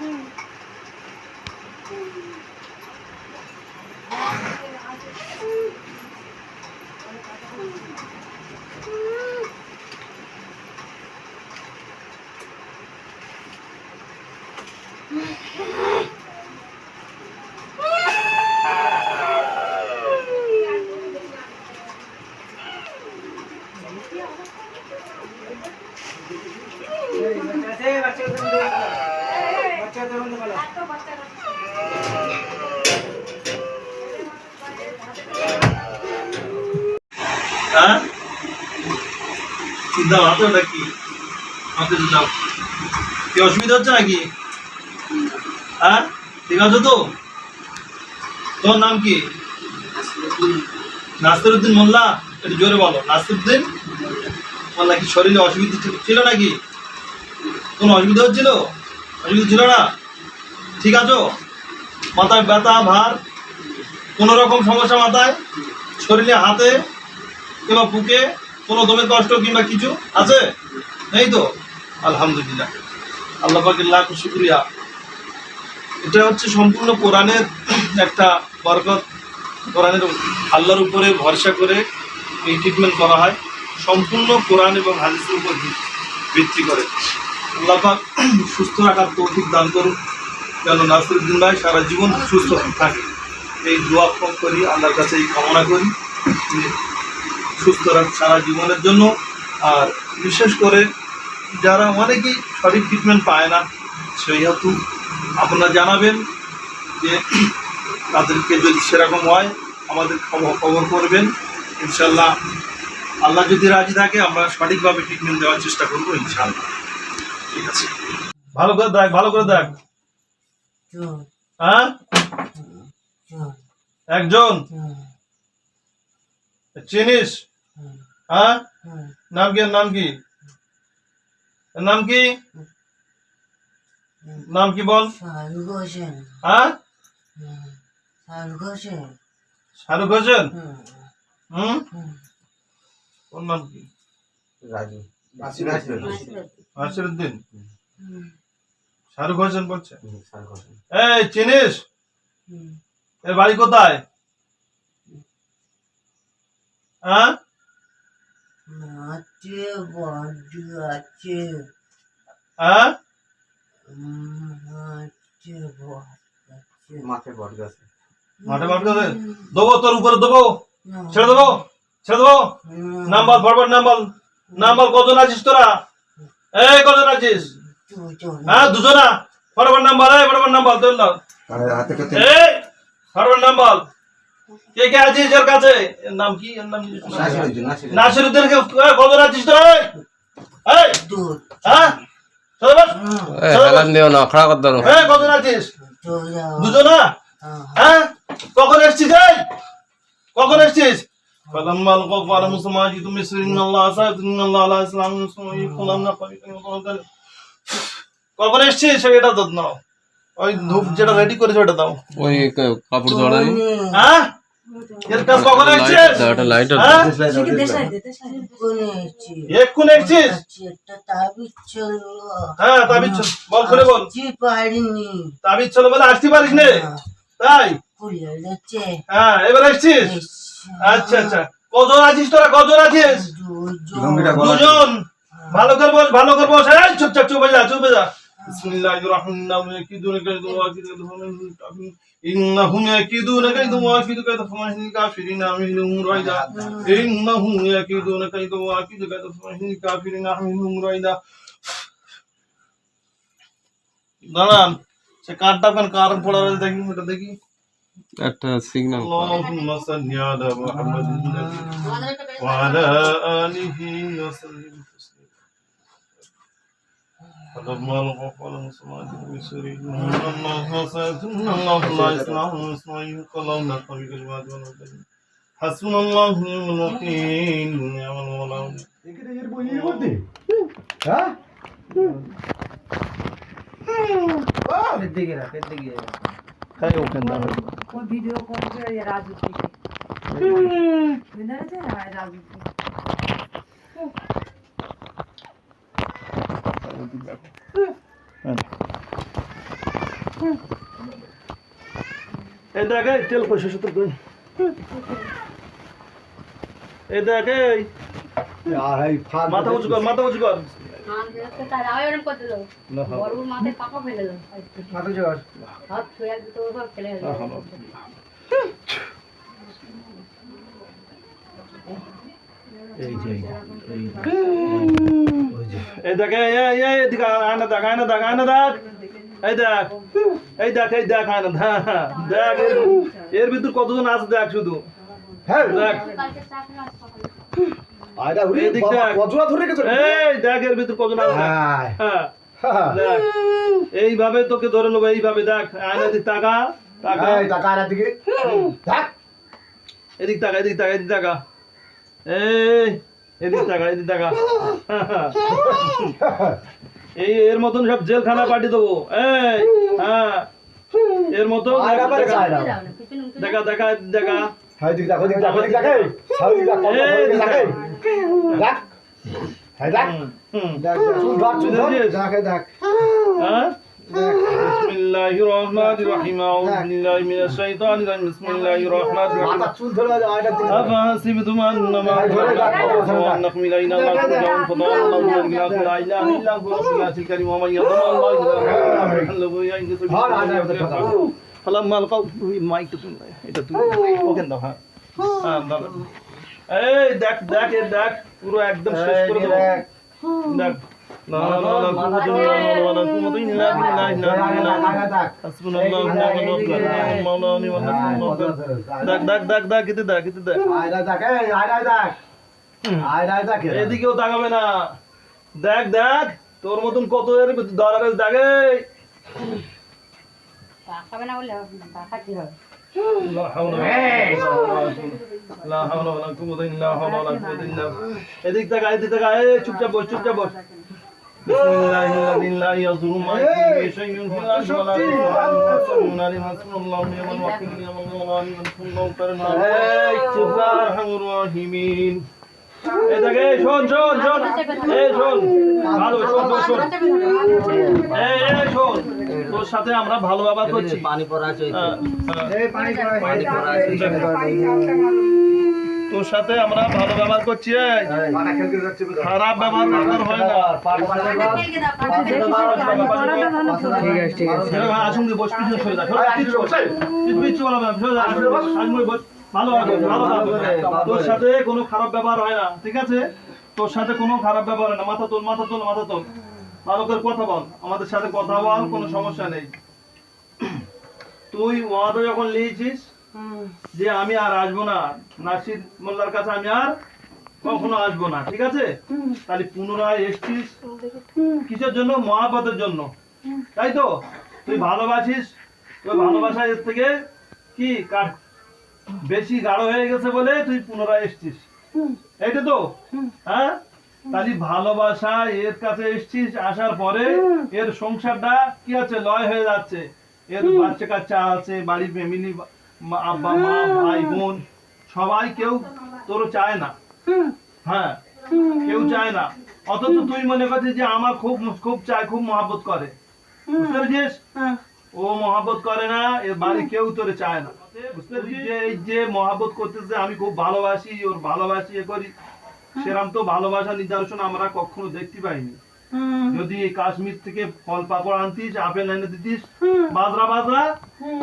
হুম। হ্যাঁ? ওটা কি অসুবিধা হচ্ছে নাকি? হ্যাঁ? ঠিক আছে তো? তোমার নাম কি? নাসিরুদ্দিন মোল্লা? একটু জোরে বলো। নাসিরুদ্দিন? মোল্লা কি শরীরে অসুবিধা ছিল নাকি? কোনো অসুবিধা হচ্ছিল? অসুবিধা ছিল না? ঠিক আছো? মাথায় ব্যথা, ভার, কোনো রকম সমস্যা মাথায়? শরীরে হাতে কিংবা বুকে কোনো দমের কষ্ট কিংবা কিছু আছে? নেই তো? আলহামদুলিল্লাহ। আল্লাহ পাকের শুক্রিয়া। এটা হচ্ছে সম্পূর্ণ কোরআনের একটা বরকত। কোরআনের আল্লাহর উপরে ভরসা করে এই ট্রিটমেন্ট করা হয়। সম্পূর্ণ কোরআন এবং হাদিসের উপর ভিত্তি করে। আল্লাহ পাক সুস্থ রাখার তৌফিক দান করুন যেন নাসিরুদ্দিন ভাই সারা জীবন সুস্থ থাকে। এই দোয়া করি, আল্লাহর কাছে এই কামনা করি সুস্থ রাখ সারা জীবনের জন্য। আর বিশেষ করে যারা অনেকেই সঠিক ট্রিটমেন্ট পায় না, সেই হেতু আপনারা জানাবেন যে তাদেরকে যদি সেরকম হয়, আমাদের খবর খবর করবেন। ইনশাল্লাহ আল্লাহ যদি রাজি থাকে, আমরা সঠিকভাবে ট্রিটমেন্ট দেওয়ার চেষ্টা করব ইনশাল্লাহ ঠিক আছে। ভালো করে দেখ ভালো করে দেখ। হ্যাঁ? একজন। চিনিস? হ্যাঁ? নাম কি নাম কি? নাম কি? নাম কি বল? শাহরুখ হোসেন। হ্যাঁ? শাহরুখ হোসেন। শাহরুখ হোসেন? হুম। ওর নাম কি? রাজু। নাসিরুদ্দিন শাহরুখ হোসেন বলছে। এই চিনিস? এর বাড়ি কোথায়? হ্যাঁ? হ্যাঁ? মাঠে বট গাছে। মাঠে মাঠ করে দেবো তোর উপরে দেবো। ছেড়ে দেবো? ছেড়ে দেবো? নাম বল বড় নাম বল কজন আছিস তোরা? এই কজন আছিস হ্যাঁ দুজনা। ফরওয়ার্ড নাম বল এই ফরওয়ার্ড নাম বল তোর নাম হাতে এই ফরওয়ার্ড নাম বল কে কে আছিস এর কাছে? এর নাম কি? এর নাম কি? কজন আছিস তো এই। হ্যাঁ? চলে হ্যাঁ। কখন এসছিস কখন এসছিস? فلما القوا قال موسى ما جئتم مصر ان الله سيد ان الله على اسلام يقولون কখন এসছিস এটা তো নাও ওই ধূপ যেটা রেডি করেছো ওটা দাও ওই কা- কাপড় জড়াই হ্যাঁ এর কাজ কখন লাইট এসছিস দাও একটা লাইট হ্যাঁ কোনে আছে এক্ষুনি এসছিস আছে একটা তাবিজ ছিল হ্যাঁ তাবিজ ছিল। বল খুলে বল আসতে পারিনি তাবিজ ছিল বলে আসতে পারিস নে তাই খুলে গেছে হ্যাঁ এবার এসছিস আচ্ছা আচ্ছা। কজন আছিস তোরা? কজন আছিস? দুজন। ভালো করে বস ভালো করে বস এই চুপচাপ চুপে যা চুপে যা বিসমিল্লাহির রহমানির রহিম ইয়াকিদুনা কাইদু ওয়া ইয়াকিদুনা ইন্নাহুম ইয়াকিদুনা কাইদু ওয়া ইয়াকিদু কাইদু ফামাহিল কাফিরিনা আমিলুম রাইদা ইন্নাহুম ইয়াকিদুনা কাইদু ওয়া ইয়াকিদু কাইদু ফামাহিল কাফিরিনা আমিলুম রাইদা দাঁড়ান সে কারণ পড়া রয়েছে দেখি ওটা দেখি। একটা সিগন্যাল اللهم صل على محمد النبي وعلى آله وسلم تسليما فلما الغفر المسلمات بسوري الله وسيدنا الله لا يسمع ويسمع يقول نقم بكلمات ونبذل حسبنا الله ونعم الوكيل نعم المولى হ্যাঁ ওখানে বুঝতে পেরেছেন? হ্যাঁ। এই দেখ তেল পয়সা কই? এই দেখ মাথা উঁচু কর মাথা উঁচু কর। এই দেখ আয়না দেখ আয়না দেখ আয়না দেখ। এই দেখ এই দেখ এই দেখ আয়না হ্যাঁ হ্যাঁ দেখ এর- ভিতর কতজন আছে দেখ শুধু। দেখ। আজ সকালে এই দিক দেখ এই দেখ এর ভিতর হ্যাঁ। দেখ। এইভাবে তোকে ধরে নেব এইভাবে দেখ। আয়না দিক। টাকা টাকা এদিক টাকা এদিক টাকা এদিক টাকা এই এদিক টাকা এদিক টাকা এই এর মতন সব জেলখানা পাঠিয়ে দেবো। এই হ্যাঁ। এর মতো যাও না পিছনে উঠে দেখা দেখা এদিক দেখা হুম, হুম। হ্যাঁ বিসমিল্লাহির রহমানির রহিম আউযু বিল্লাহি মিনাশ শাইতানির রাজিম বিসমিল্লাহির রহমানির রহিম أفحسبتم أنما خلقناكم إلينا لا ترجعون فضل الله لا إله إلا هو رب العرش الكريم ومن يضم الله এই দেখ দেখ দেখ পুরো একদম দেখ দেখ দেখ দেখ না দেখ দেখ তোর মতন কত দাগে পাকাবে না বলে পাকা কি হবে এদিক তাকা এদিক তাকা চুপচাপ বস চুপচাপ বস। চুপ এই দেখ এই শোন শোন শোন। এই শোন ভালো শোন শোন শোন। এই এই শোন তোর সাথে আমরা ভালো ব্যবহার করছি। পানি পড়া হ্যাঁ, হ্যাঁ। পানি পড়া তোর সাথে আমরা ভালো ব্যবহার করছি খারাপ ব্যবহার দরকার হয় না। ঠিক আছে ঠিক আছে। হ্যাঁ, আসুন বস পিছনে সরে যা। সরে বস। দিয়ে বস। ভালো ভালো তোর সাথে কোনো খারাপ ব্যবহার হয় না ঠিক আছে? তোর সাথে কোনো খারাপ ব্যবহার হয় না। মাথা তোল মাথা তোল মাথা তোল। ভালো করে কথা বল। আমাদের সাথে কথা বল কোনো সমস্যা নেই। তুই ওয়াদা যখন নিয়েছিস যে আমি আর আসব না নাসির মোল্লার কাছে আমি আর কখনো আসব না ঠিক আছে? তাহলে পুনরায় এসছিস কিসের জন্য? মহাপতের জন্য। তাই তো? তুই ভালোবাসিস তোর ভালোবাসা এর থেকে কি কাট বেশি গাঢ় হয়ে গেছে বলে তুই পুনরায় এসছিস। এইটা তো? হ্যাঁ? তাহলে ভালোবাসা এর কাছে এসছিস আসার পরে এর সংসারটা কি আছে? লয় হয়ে যাচ্ছে। এর বাচ্চা কাচ্চা আছে বাড়ির ফ্যামিলি আব্বা মা ভাই বোন সবাই কেউ তোর চায় না। হ্যাঁ? কেউ চায় না। অথচ তুই মনে করছিস যে আমার খুব খুব চায় খুব মহাব্বত করে। বুঝতে পেরেছিস? ও মহাব্বত করে না এর বাড়ি কেউ তোরে চায় না। যে এই যে মহাব্বত করতেছে আমি খুব ভালোবাসি ওর ভালোবাসি এ করি। সেরাম তো ভালোবাসা নিদর্শন আমরা কখনো দেখতে পাইনি। যদি কাশ্মীর থেকে ফল পাকড় আনতিস আপেল এনে দিতিস বাজরা বাজরা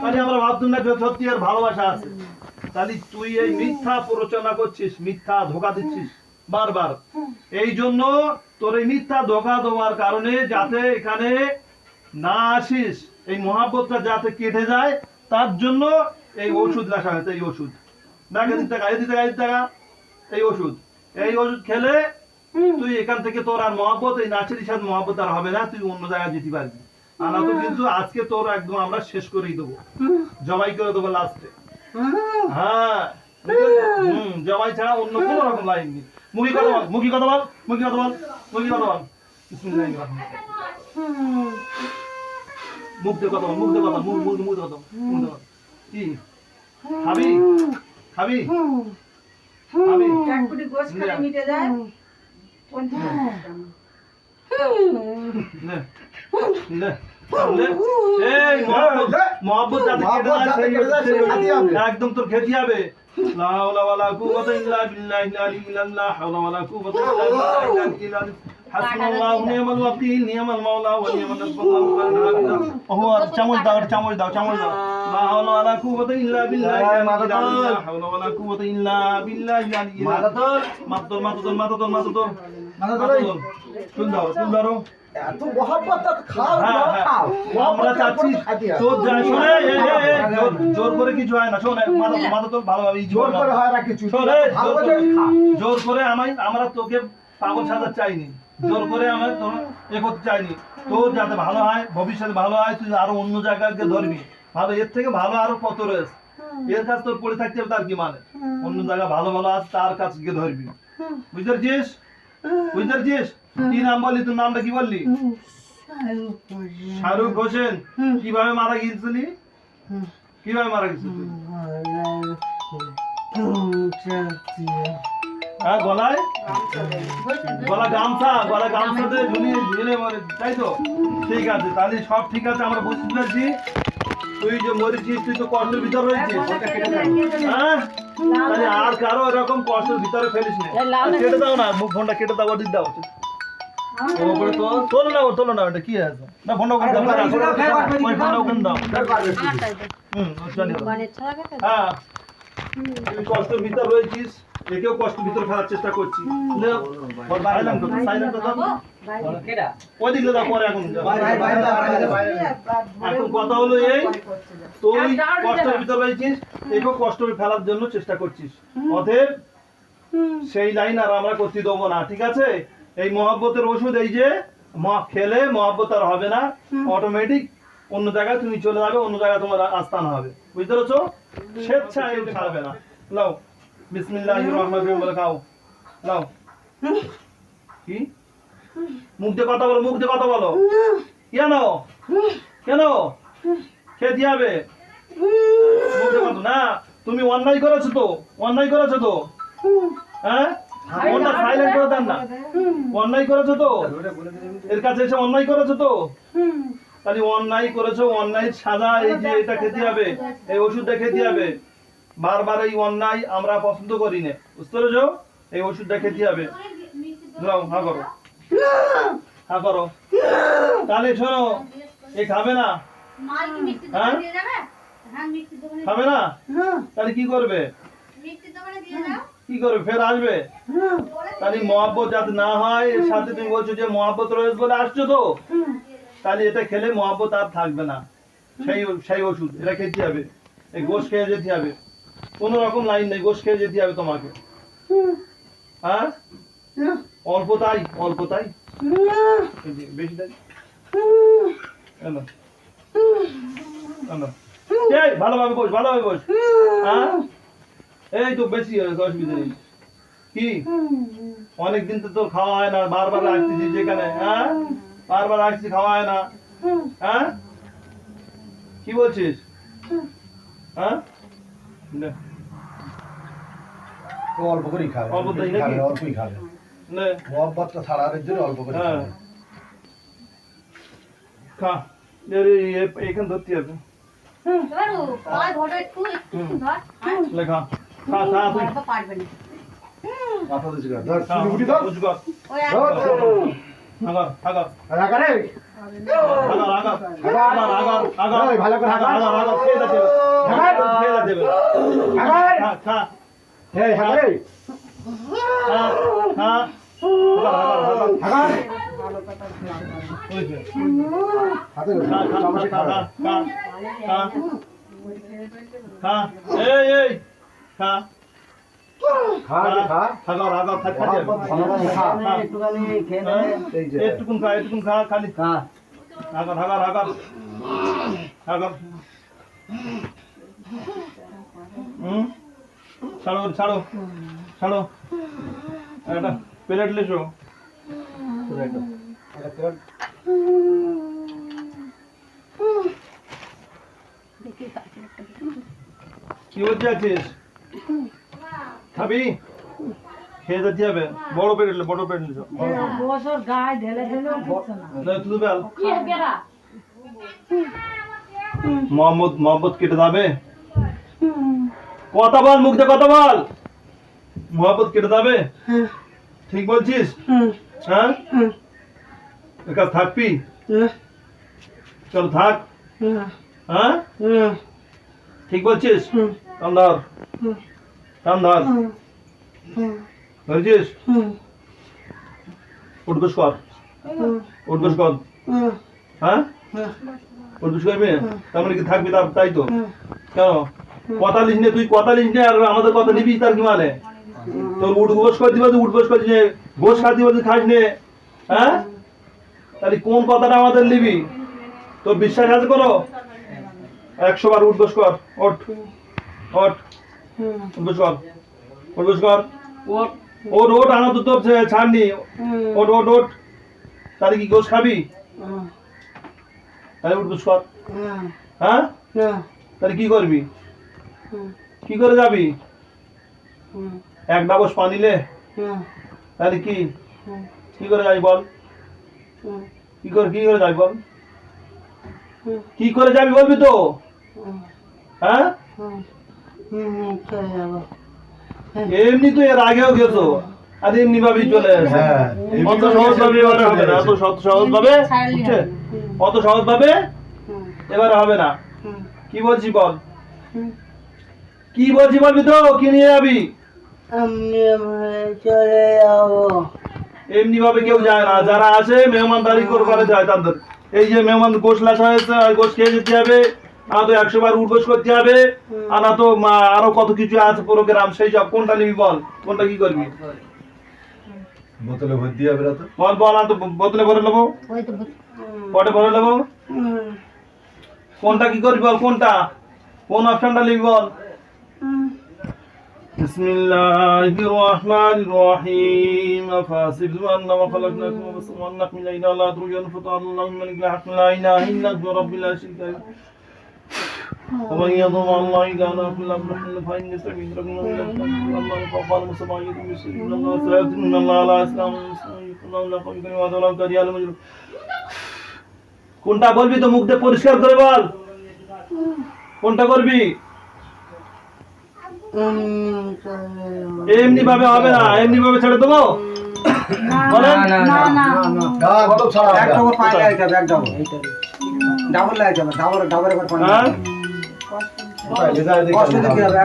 তাহলে আমরা ভাবতাম না সত্যি আর ভালোবাসা আছে। তাহলে তুই এই মিথ্যা প্ররোচনা করছিস মিথ্যা ধোকা দিচ্ছিস বারবার। এই জন্য তোর এই মিথ্যা ধোকা দেওয়ার কারণে যাতে এখানে না আসিস এই মহাব্বতটা যাতে কেটে যায় তার জন্য এই ওষুধ রাখা হয়েছে এই ওষুধ। দেখ এদিক টাকা এদিক টাকা এদিক টাকা এই ওষুধ। এই ওষুধ খেলে তুই এখান থেকে তোর আর মহাব্বত এই নাচের সাথে মহাব্বত আর হবে না তুই অন্য জায়গায় যেতে পারবি। আর তো কিন্তু আজকে তোর একদম আমরা শেষ করেই দেবো। জবাই করে দেবো লাস্টে হ্যাঁ। হুম জবাই ছাড়া অন্য কোনো রকম লাইন নেই। মুখি কথা বল মুখি কথা বল মুখি কথা বল মুখি কথা বল। মুখ দিয়ে কথা বল মুখ দিয়ে কথা মুখ মুখ মুখ কথা মুখ কথা বল। কি? খাবি? খাবি? খাবি? এক কোটি গোস খালি মিটে যায়। একদম তোর খেতে হবে। লা হাওলা ওয়ালা কুওয়াতা ইল্লা বিল্লাহিল আলিয়্যিল আল্লাহ হাওলা ওয়ালা কুওয়াতা ইল্লা বিল্লাহিল আলিয়্যিল আযীম চামচ দাও চামচ দাও চুল দাও। চুল দাও এত মহাব্বত খাও হ্যাঁ, হ্যাঁ। খাও আমরা চাচ্ছি তোর যা শোনে এই, এই, এই, জোর- জোর করে কিছু হয় না শোনে মাথা তোর ভালোভাবে জোর করে হয় না কিছু। জোর জোর করে আমায় আমরা তোকে পাগল সাজা চাইনি। জোর করে আমরা তোর এ করতে চাইনি। তোর যাতে ভালো হয় ভবিষ্যতে ভালো হয় তুই আরও অন্য জায়গায় গিয়ে ধরবি। ভালো এর থেকে ভালো আরও কত রয়েছে। এর কাছে তোর পড়ে থাকতে তার কি মানে? অন্য জায়গা ভালো ভালো আছে তার কাছে গিয়ে ধরবি। বুঝতে পারছিস বুঝতে পারছিস কি নাম বললি? তোর নামটা কি বললি? শাহরুখ হোসেন। কীভাবে মারা গিয়েছিলি? কীভাবে মারা গেছিলি? হ্যাঁ গলায়? গলা গামছা গলা গামছাতে ঝুলিয়ে ঝুলে মরে তাই তো? ঠিক আছে তাহলে সব ঠিক আছে আমরা বুঝতে পারছি। তুই যে মরেছিস তুই তো কষ্টের ভিতর রয়েছিস। হ্যাঁ তাহলে আর কারও এরকম কষ্টের ভিতরে ফেলিস না। কেটে দাও না মুখ ফোনটা কেটে দাও ওদিক দাও। ও তো তোলো। না ও তোলো না ওটা কি আছে? না ফোনটা ওখানে দাও ফোনটা ওখানে দাও। হুম তো। হ্যাঁ। তুই কষ্টের ভিতর রয়েছিস। একেও কষ্টের ভিতর ফেলার চেষ্টা করছি। সাইলেন্ট করো সাইলেন্ট করো ওই দিকে দাও পরে এখন এখন কথা হলো এই তুই কষ্টের ভিতর রয়েছিস একেও কষ্ট ফেলার জন্য চেষ্টা করছিস। অতএব সেই লাইন আর আমরা করতে দেবো না ঠিক আছে? এই মহাব্বতের ওষুধ এই যে ম- খেলে মহাব্বত আর হবে না অটোমেটিক অন্য জায়গায় তুমি চলে যাবে অন্য জায়গায় তোমার আস্থান হবে। বুঝতে পেরেছ? স্বেচ্ছায় ছাড়বে না। লাও বিসমিল্লাহির রহমানির রহিম বলে খাও। কি? মুখ দিয়ে কথা বলো মুখ দিয়ে কথা বলো। কেন কেন হবে দিয়ে না তুমি অন্যায় করেছ তো। অন্যায় করেছ তো। হ্যাঁ? ওটা সাইলেন্ট করে দেন না। অন্যায় করেছ তো। এর কাছে এসে অন্যায় করেছ তো। তাহলে অন্যায় করেছ অন্যায় সাজা এই যে এটা খেতে হবে এই ওষুধটা খেতে হবে বারবার এই অন্যায় আমরা পছন্দ করি না। বুঝতে পেরেছ? এই ওষুধটা খেতে হবে। যাও, হা করো। হা করো। তাহলে শোনো, এ খাবে না? হ্যাঁ? খাবে না? তাহলে কি করবে? কি করবে? ফের আসবে? তাহলে মহাব্বত যাতে না হয় সাথে তুমি বলছো যে মহাব্বত রয়েছে বলে আসছো তো? তাহলে এটা খেলে মহাব্বত আর থাকবে না। সেই সেই ওষুধ, এটা খেতে হবে। এই গোশ খেয়ে যেতে হবে। কোনো রকম লাইন নেই, গোশ খেয়ে যেতে হবে তোমাকে। হ্যাঁ? অল্প তাই অল্প তাই। ভালোভাবে বস ভালোভাবে বস। হ্যাঁ? এই তো বেশি অসুবিধা নেই। কি? অনেকদিন তো তোর খাওয়া হয় না, বারবার আসতেছি যেখানে হ্যাঁ? বারবার আসছি, খাওয়া হয় না। হ্যাঁ? কি বলছিস? হ্যাঁ? ও অল্প করেই খাবে। অল্প করেই বেশি খাবে নাকি? না, অল্পই খাবে। নে, মহব্বতটা ছাড়ানোর জন্য অল্প করে হ্যাঁ। খাবে। খা। এর এই- এই- এইখানে ধরতে হবে ধরো পায়ে ধরো একটু একটু ধর। হ্যাঁ লেখা খা। খা তুই। বড় পারবে না। মাথা দিচ্ছি ধর খা, শুধু উঠি ধর। উঁচু কর। ওই আর ধর আগার আগার। রাখা রে আগার। আগার। আগার আগার আগার। এই, ভালো করে হাগা। আগার। আগার খেয়ে যাচ্ছে হাগা। খেয়ে যাচ্ছে রাখা রে খা খা এই হাগা রে খা খা আগার। আগার আগার হাগা রে ওই যে। হাতে খা খা চামচে খা খাবে খা খা খা। এই এই খা খা। রে, খা। হ্যাঁ? এই যে। একটুকুন খা একটুকুন খা খালি। আগার আগার আগার আগার হুম? ছাড়ো ছাড়ো ছাড়ো। একটা প্লেট লেসো কি হচ্ছে আছিস খাবি? খেয়ে যেতে হবে বড় পেট নিলে বড় পেট নিলে বছর গায়ে ঢেলে ঢেলেও না তুই বেল মোহাম্মদ মোহাম্মদ কেটে যাবে। কথা বল মুখ দিয়ে কথা বল। মোহাম্মদ কেটে যাবে? ঠিক বলছিস? হ্যাঁ? একা থাকবি? চল থাক। হ্যাঁ। ঠিক বলছিস? কান ধর। কান ধর। ধরেছিস? উঠবস কর। উঠবস কর। হ্যাঁ? উঠবস করবি? তার মানে কি থাকবি তার তাই তো? কেন? কথা লিস তুই কথা লিস আর আমাদের কথা নিবি তার কি মানে? তোর উঠ বস করে দিবা তুই উঠবস করে গোস খা দিবা তুই খাস নে। হ্যাঁ? তাহলে কোন কথাটা আমাদের নিবি? তোর বিশ্বাস আছে করো একশো বার উঠবস কর ওঠ ওঠ। কর উঠবস কর। ওট ওট আনা তো তোর ছাড়নি ওট ওট ওট তাহলে কি গোস খাবি? তাহলে উঠবস কর। হ্যাঁ? তাহলে কি করবি? কি করে যাবি? এক ডাবস পানি লে তাহলে কি? কি করে যাবি বল? কি করে কি করে যাবি বল? কি করে যাবি বলবি তো? হ্যাঁ? এমনি তো এর আগেও গেছো আর এমনি ভাবেই চলে আসে হ্যাঁ, অত সহজ ভাবে এবারে হবে না? অত সহজ সহজ ভাবে? বুঝছে? অত সহজ ভাবে? এবারে হবে না। কি বলছি বল? কি বলছি বলবি তো? কি নিয়ে যাবি? চলে যাব। এমনি ভাবে কেউ যায় না। যারা আসে মেহমানদারি করে করে যায় তাদের। এই যে মেহমান গোশ লাসা হয়েছে গোশ খেয়ে যেতে হবে। আর তো একশো বার উঠবোস করতে হবে। আর না তো আরও কত কিছু আছে প্রোগ্রাম সেই সব। কোনটা নিবি বল? কোনটা কি করবি? বোতলে ভর্তি হবে না তো? বল বল আর তো বোতলে ভরে নেব? ওই তো পটে ভরে নেব? কোনটা কি করবি বল? কোনটা? কোন অপশনটা নিবি বল? بسم الله الرحمن الرحيم أفحسبتم أنما خلقناكم وأنكم إلينا لا ترجعون فتعالى الله الملك الحق لا إله إلا هو رب لا شريك له ومن يضم الله إلى كل أمر حل فإن سبيل ربنا من الله فقال مصطفى يدعو يسير إن الله سيأتي من الله على إسلام الله لا قوي كريم وعد الله كريم على مجرم কোনটা বলবি তো মুখ দিয়ে পরিষ্কার করে বল কোনটা করবি আমি চলে যাবো এমনি ভাবে হবে না এমনি ভাবে ছেড়ে দেবো? বলেন। না না কত ছাড়া এক ডবল পানি লাগাইতে হবে এক ডবল ডাবল লাগাইতে হবে ডাবল করে হ্যাঁ? কষ্ট দিতে হবে।